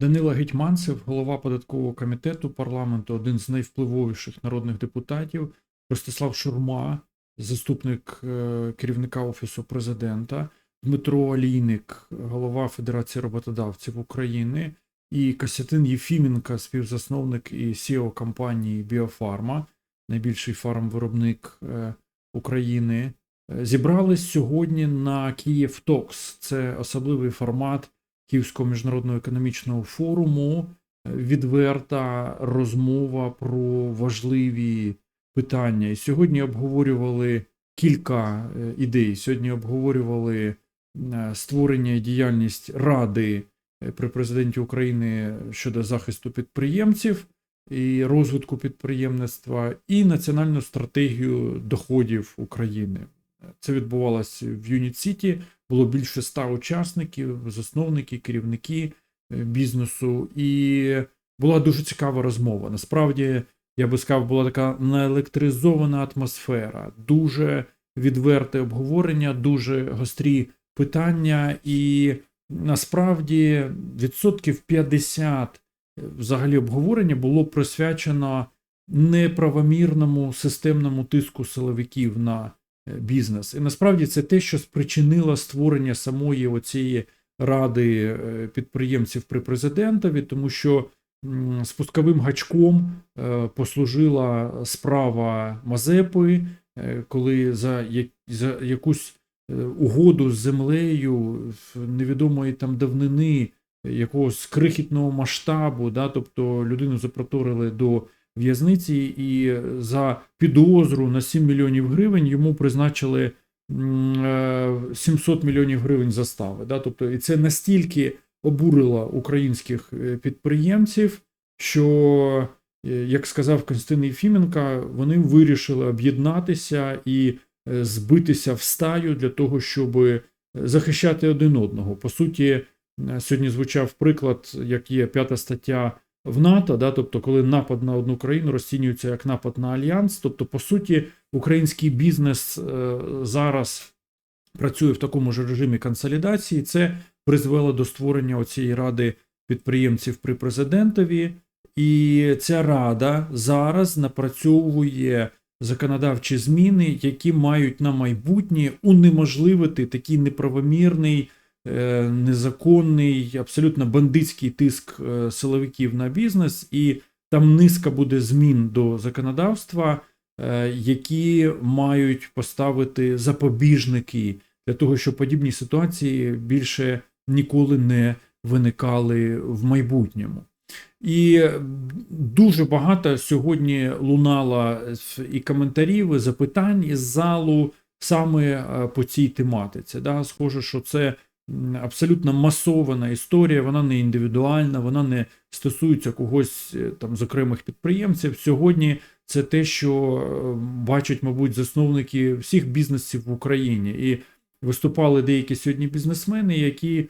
Данила Гетьманцев, голова податкового комітету парламенту, один з найвпливовіших народних депутатів, Ростислав Шурма, заступник е, керівника Офісу президента, Дмитро Олійник, голова Федерації роботодавців України, і Костянтин Єфіменко, співзасновник і CEO компанії Біофарма, найбільший фармвиробник е, України. Е, Зібрались сьогодні на Київ Токс. Це особливий формат Київського міжнародного економічного форуму. Е, Відверта розмова про важливі питання. І сьогодні обговорювали кілька е, ідей. Сьогодні обговорювали е, створення і діяльність Ради при президенті України щодо захисту підприємців і розвитку підприємництва, і національну стратегію доходів України. Це відбувалося в Юніт Сіті. Було більше ста учасників, засновники, керівники е, бізнесу, і була дуже цікава розмова. Насправді, я би сказав, була така наелектризована атмосфера, дуже відверте обговорення, дуже гострі питання, і насправді відсотків 50 взагалі обговорення було присвячено неправомірному системному тиску силовиків на е, бізнес. І насправді це те, що спричинило створення самої оцієї ради е, підприємців при президентові, тому що спусковим гачком е, послужила справа Мазепи, е, коли за, якусь е, угоду з землею невідомої там давнини якогось крихітного масштабу, да, тобто людину запроторили до в'язниці і за підозру на 7 мільйонів гривень йому призначили е, 700 мільйонів гривень застави. Да, тобто, і це настільки обурило українських е, підприємців, що, е, як сказав Константин Єфіменко, вони вирішили об'єднатися і е, збитися в стаю для того, щоб захищати один одного. По суті, Е, Сьогодні звучав приклад, як є п'ята стаття в НАТО, да, тобто, коли напад на одну країну розцінюється як напад на альянс. Тобто, по суті, український бізнес е, зараз працює в такому ж режимі консолідації. Це призвело до створення оцієї ради підприємців при президентові. І ця рада зараз напрацьовує законодавчі зміни, які мають на майбутнє унеможливити такий неправомірний незаконний, абсолютно бандитський тиск е, силовиків на бізнес, і там низка буде змін до законодавства, е, які мають поставити запобіжники для того, щоб подібні ситуації більше ніколи не виникали в майбутньому. І дуже багато сьогодні лунало і коментарів, і запитань із залу саме е, по цій тематиці. Да? Схоже, що це абсолютно масована історія, вона не індивідуальна, вона не стосується когось е, там з окремих підприємців. Сьогодні це те, що е, бачать, мабуть, засновники всіх бізнесів в Україні. І виступали деякі сьогодні бізнесмени, які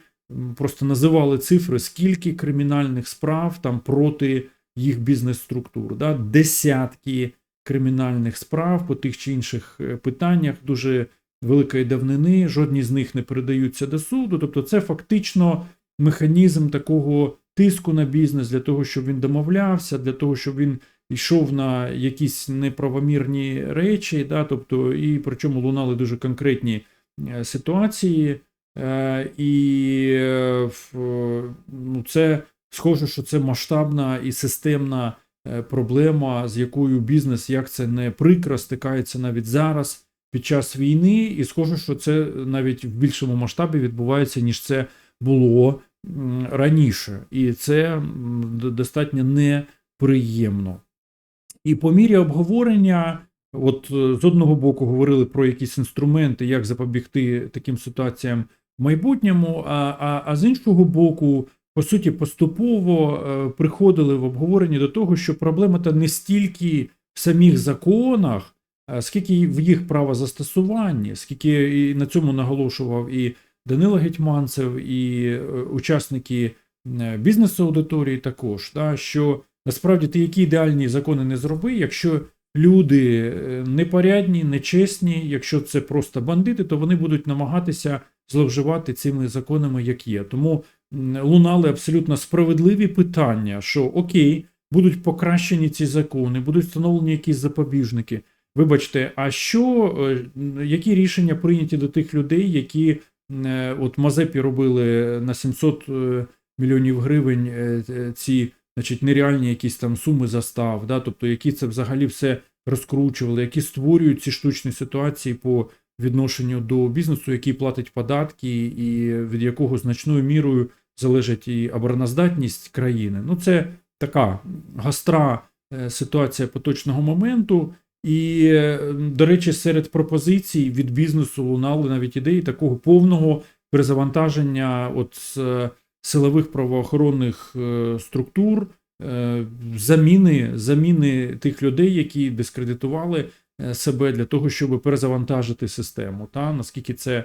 просто називали цифри, скільки кримінальних справ там проти їх бізнес-структур. Да? Десятки кримінальних справ по тих чи інших е, питаннях дуже великої давнини, жодні з них не передаються до суду. Тобто, це фактично механізм такого тиску на бізнес для того, щоб він домовлявся, для того, щоб він йшов на якісь неправомірні речі, да, тобто, і причому лунали дуже конкретні е, ситуації. Е, І е, ну, це схоже, що це масштабна і системна проблема, з якою бізнес, як це не прикро, стикається навіть зараз під час війни, і схоже, що це навіть в більшому масштабі відбувається, ніж це було раніше. І це достатньо неприємно. І по мірі обговорення, от е, з одного боку говорили про якісь інструменти, як запобігти таким ситуаціям в майбутньому, а, а, а з іншого боку, по суті, поступово е, приходили в обговоренні до того, що проблема та не стільки в самих законах, скільки в їх правозастосуванні, скільки і на цьому наголошував і Данило Гетьманцев, і е, учасники е, бізнес-аудиторії також, да, що насправді ти які ідеальні закони не зроби, якщо люди е, непорядні, нечесні, якщо це просто бандити, то вони будуть намагатися зловживати цими законами, як є. Тому лунали абсолютно справедливі питання, що окей, будуть покращені ці закони, будуть встановлені якісь запобіжники. Вибачте, а що, е, які рішення прийняті до тих людей, які е, от Мазепі робили на 700 е, мільйонів гривень ці значить, нереальні якісь там суми застав, да? тобто які це взагалі все розкручували, які створюють ці штучні ситуації по відношенню до бізнесу, який платить податки, і від якого значною мірою залежить і обороноздатність країни. Ну, це така гастра ситуація поточного моменту. І, е, до речі, серед пропозицій від бізнесу лунали навіть ідеї такого повного перезавантаження от е, силових правоохоронних е, структур, заміни, заміни тих людей, які дискредитували себе для того, щоб перезавантажити систему. Та наскільки це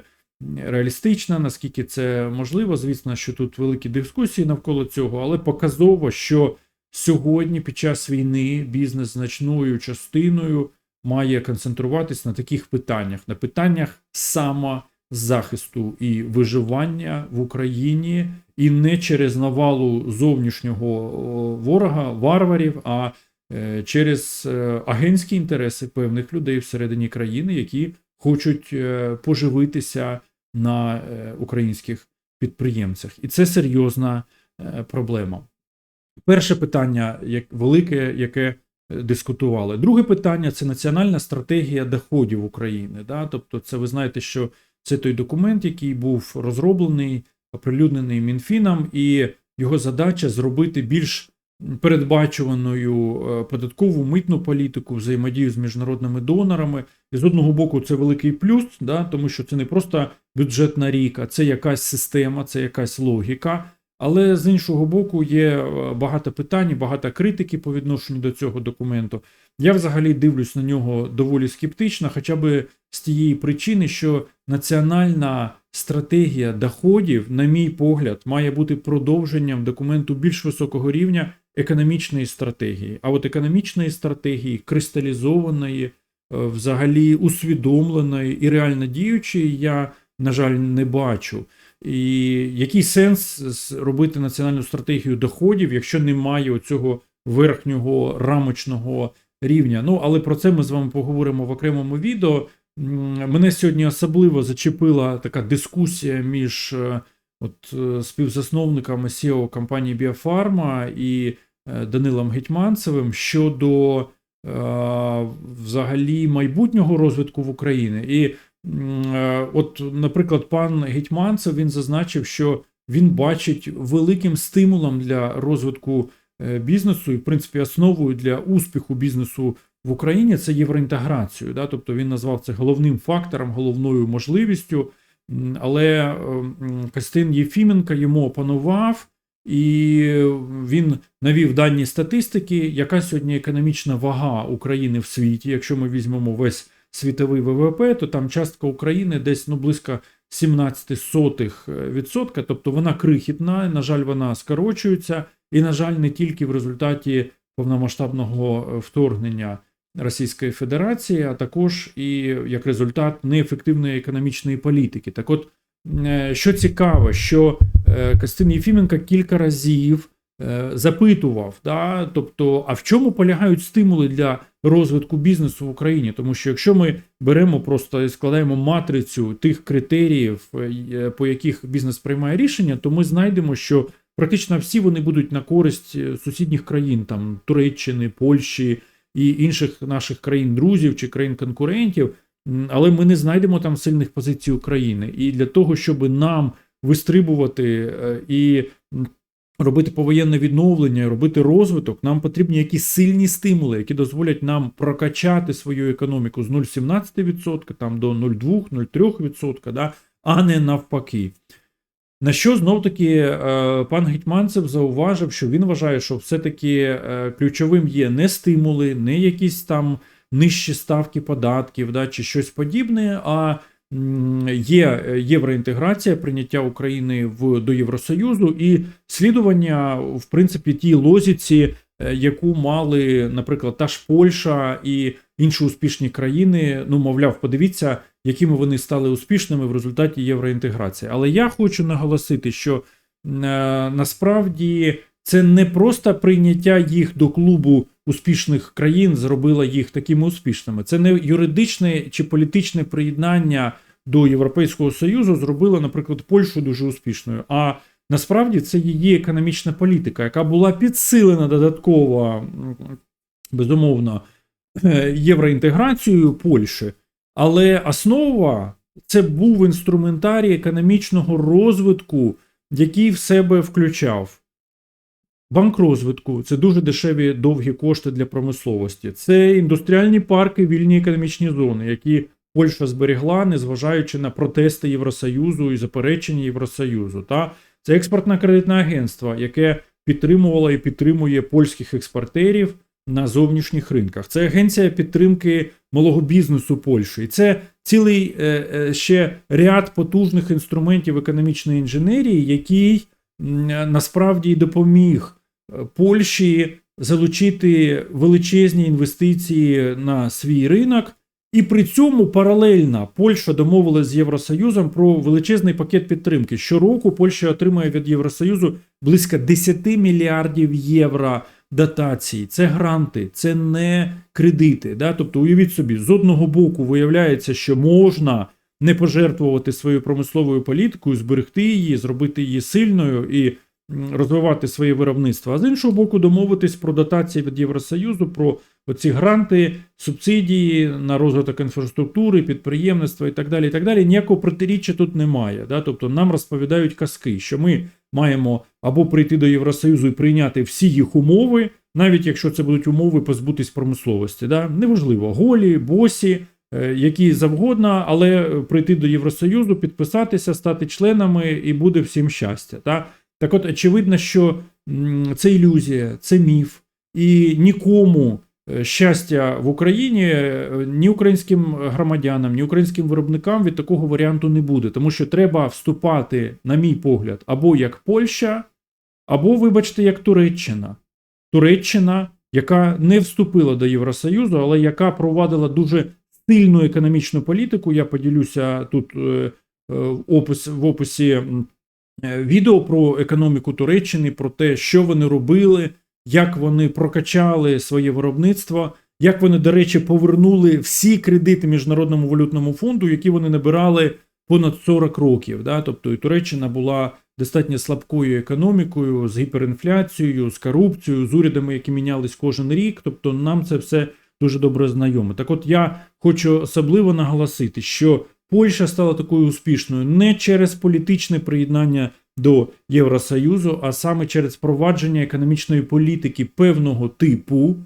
реалістично, наскільки це можливо. Звісно, що тут великі дискусії навколо цього, але показово, що сьогодні під час війни бізнес значною частиною має концентруватись на таких питаннях, на питаннях самозахисту і виживання в Україні, і не через навалу зовнішнього ворога, варварів, а е, через е, агентські інтереси певних людей всередині країни, які хочуть е, поживитися на українських підприємцях. І це серйозна проблема. Перше питання, як велике, яке е, дискутували. Друге питання це національна стратегія доходів України. Да? Тобто, це ви знаєте, що це той документ, який був розроблений, оприлюднений Мінфіном, і його задача зробити більш передбачуваною е, податкову митну політику, взаємодію з міжнародними донорами. І з одного боку, це великий плюс, да? тому що це не просто бюджет на рік, а це якась система, це якась логіка. Але з іншого боку, є е, багато питань, багато критики по відношенню до цього документу. Я взагалі дивлюсь на нього доволі скептично, хоча б з тієї причини, що національна стратегія доходів, на мій погляд, має бути продовженням документу більш високого рівня економічної стратегії. А от економічної стратегії, кристалізованої, е, взагалі усвідомленої і реально діючої, я, на жаль, не бачу. І який сенс робити національну стратегію доходів, якщо немає оцього верхнього рамочного рівня? Ну, але про це ми з вами поговоримо в окремому відео. Мене сьогодні особливо зачепила така дискусія між е, от, е, співзасновниками SEO компанії Біофарма і е, Данилом Гетьманцевим щодо взагалі майбутнього розвитку в Україні. І От, наприклад, пан Гетьманцев він зазначив, що він бачить великим стимулом для розвитку е, бізнесу і, в принципі, основою для успіху бізнесу в Україні це євроінтеграцію. Да? Тобто він назвав це головним фактором, головною можливістю. Але е, м, Костянтин Єфіменко йому опанував, і він навів дані статистики, яка сьогодні економічна вага України в світі, якщо ми візьмемо весь світовий ВВП, то там частка України десь ну, близько 17%, тобто вона крихітна, на жаль, вона скорочується, і, на жаль, не тільки в результаті повномасштабного е, вторгнення Російської Федерації, а також і як результат неефективної економічної політики. Так от, е, що цікаво, що е, Костянтин Єфіменко кілька разів е, запитував, да, тобто, а в чому полягають стимули для розвитку бізнесу в Україні? Тому що якщо ми беремо просто і складаємо матрицю тих критеріїв, е, по яких бізнес приймає рішення, то ми знайдемо, що практично всі вони будуть на користь е, сусідніх країн, там Туреччини, Польщі і інших наших країн-друзів чи країн-конкурентів. Але ми не знайдемо там сильних позицій України. І для того, щоб нам вистрибувати е, і робити повоєнне відновлення, робити розвиток, нам потрібні якісь сильні стимули, які дозволять нам прокачати свою економіку з 0,17% там, до 0,2-0,3%, да, а не навпаки. На що знов таки е, пан Гетьманцев зауважив, що він вважає, що все-таки е, ключовим є не стимули, не якісь там нижчі ставки податків да, чи щось подібне, а є е, євроінтеграція, прийняття України в, до Євросоюзу і слідування, в принципі, тій лозіці, е, яку мали, наприклад, та ж Польща і інші успішні країни. Ну, мовляв, подивіться, якими вони стали успішними в результаті євроінтеграції. Але я хочу наголосити, що насправді це не просто прийняття їх до клубу успішних країн зробило їх такими успішними. Це не юридичне чи політичне приєднання до Європейського Союзу зробило, наприклад, Польщу дуже успішною. А насправді це її економічна політика, яка була підсилена додатково, безумовно, євроінтеграцією Польщі. Але основа це був інструментарій економічного розвитку, який в себе включав банк розвитку, це дуже дешеві довгі кошти для промисловості. Це індустріальні парки, вільні економічні зони, які Польща зберегла, незважаючи на протести Євросоюзу і заперечення Євросоюзу. Та це експортне кредитне агентство, яке підтримувало і підтримує польських експортерів на зовнішніх ринках. Це агенція підтримки малого бізнесу Польщі. І це цілий е, е, ще ряд потужних інструментів економічної інженерії, який насправді допоміг Польщі залучити величезні інвестиції на свій ринок. І при цьому паралельно Польща домовилась з Євросоюзом про величезний пакет підтримки. Щороку Польща отримує від Євросоюзу близько 10 мільярдів євро дотацій. Це гранти, це не кредити. Да? Тобто, уявіть собі, з одного боку виявляється, що можна не пожертвувати своєю промисловою політикою, зберегти її, зробити її сильною і розвивати своє виробництво. А з іншого боку, домовитись про дотації від Євросоюзу, про оці гранти, субсидії на розвиток інфраструктури, підприємництва і так далі. І так далі. Ніякого протиріччя тут немає. Да? Тобто нам розповідають казки, що ми маємо або прийти до Євросоюзу і прийняти всі їх умови, навіть якщо це будуть умови позбутись промисловості. Да? Неважливо, голі, босі. е, Які завгодно, але прийти до Євросоюзу, підписатися, стати членами, і буде всім щастя. Та? Так от, очевидно, що це ілюзія, це міф, і нікому е, щастя в Україні е, ні українським громадянам, ні українським виробникам від такого варіанту не буде, тому що треба вступати, на мій погляд, або як Польща, або, вибачте, як Туреччина. Туреччина, яка не вступила до Євросоюзу, але яка провадила дуже сильну економічну політику. Я поділюся тут е, в опис, в описі відео про економіку Туреччини, про те, що вони робили, як вони прокачали своє виробництво, як вони, до речі, повернули всі кредити Міжнародному валютному фонду, які вони набирали понад 40 років. Да? Тобто і Туреччина була достатньо слабкою економікою, з гіперінфляцією, з корупцією, з урядами, які мінялись кожен рік. Тобто нам це все дуже добре знайоме. Так от я хочу особливо наголосити, що Польща стала такою успішною не через політичне приєднання до Євросоюзу, а саме через впровадження економічної політики певного типу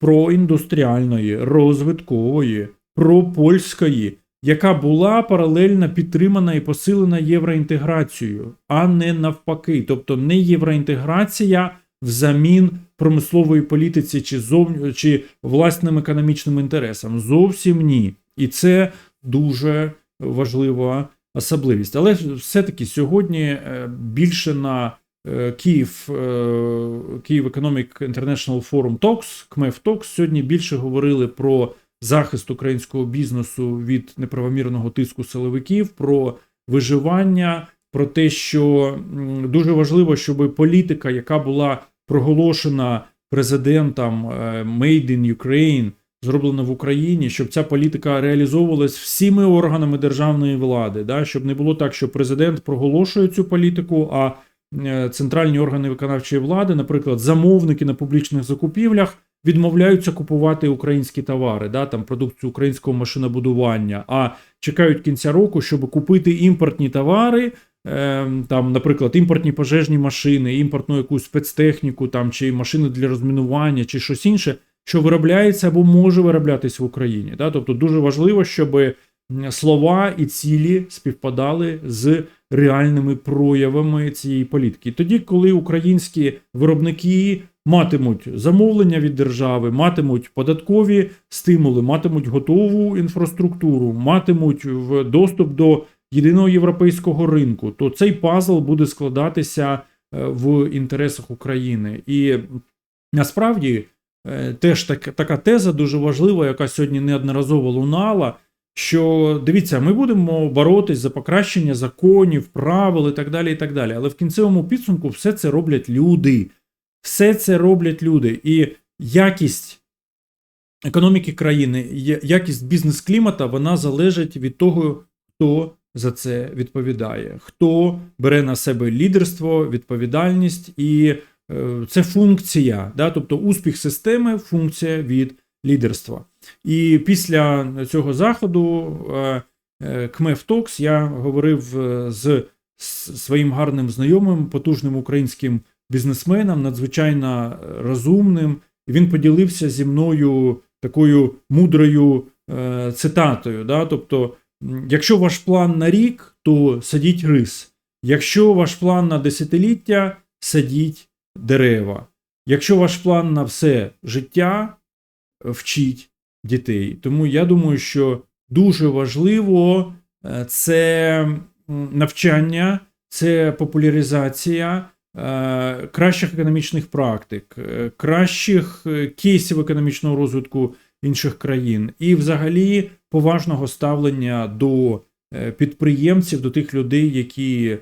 проіндустріальної, розвиткової, пропольської, яка була паралельно підтримана і посилена євроінтеграцією, а не навпаки, тобто не євроінтеграція взамін промислової політиці чи зов... чи власним економічним інтересам. Зовсім ні. І це дуже важлива особливість. Але все-таки сьогодні е, більше на е, Київ, е, Київ Economic International Forum Talks, КМЕФ Talks, сьогодні більше говорили про захист українського бізнесу від неправомірного тиску силовиків, про виживання, про те, що дуже важливо, щоб політика, яка була проголошена президентом Made in Ukraine, зроблена в Україні, щоб ця політика реалізовувалась всіми органами державної влади, да? щоб не було так, що президент проголошує цю політику, а е, центральні органи виконавчої влади, наприклад, замовники на публічних закупівлях, відмовляються купувати українські товари, да? там продукцію українського машинобудування, а чекають кінця року, щоб купити імпортні товари. е, Там, наприклад, імпортні пожежні машини, імпортну якусь спецтехніку, там чи машини для розмінування, чи щось інше, що виробляється або може вироблятись в Україні. Да? Тобто дуже важливо, щоб слова і цілі співпадали з реальними проявами цієї політики. Тоді, коли українські виробники матимуть замовлення від держави, матимуть податкові стимули, матимуть готову інфраструктуру, матимуть доступ до єдиного європейського ринку, то цей пазл буде складатися е, в інтересах України. І насправді теж так, така теза дуже важлива, яка сьогодні неодноразово лунала, що дивіться, ми будемо боротись за покращення законів, правил і так далі. і так далі. Але в кінцевому підсумку все це роблять люди. Все це роблять люди. І якість економіки країни, якість бізнес-клімата, вона залежить від того, хто за це відповідає, хто бере на себе лідерство, відповідальність, і е, це функція, да? тобто успіх системи функція від лідерства. І після цього заходу е, е, КМЕФ Токс я говорив е, з своїм гарним знайомим, потужним українським бізнесменом, надзвичайно е, розумним. І він поділився зі мною такою мудрою е, цитатою. Да? Тобто, якщо ваш план на рік, то садіть рис. Якщо ваш план на десятиліття, садіть дерева. Якщо ваш план на все життя, е, вчіть дітей. Тому я думаю, що дуже важливо е, це навчання, це популяризація е, кращих економічних практик, кращих кейсів економічного розвитку інших країн, і взагалі поважного ставлення до підприємців, до тих людей, які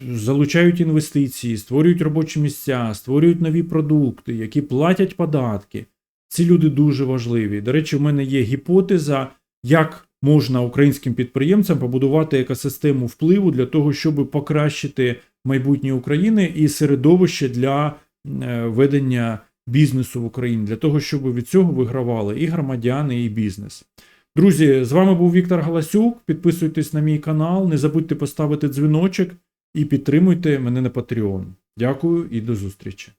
залучають інвестиції, створюють робочі місця, створюють нові продукти, які платять податки. Ці люди дуже важливі. До речі, в мене є гіпотеза, як можна українським підприємцям побудувати екосистему впливу для того, щоб покращити майбутнє України і середовище для е, ведення бізнесу в Україні, для того, щоб від цього вигравали і громадяни, і бізнес. Друзі, з вами був Віктор Галасюк. Підписуйтесь на мій канал, не забудьте поставити дзвіночок і підтримуйте мене на Patreon. Дякую і до зустрічі.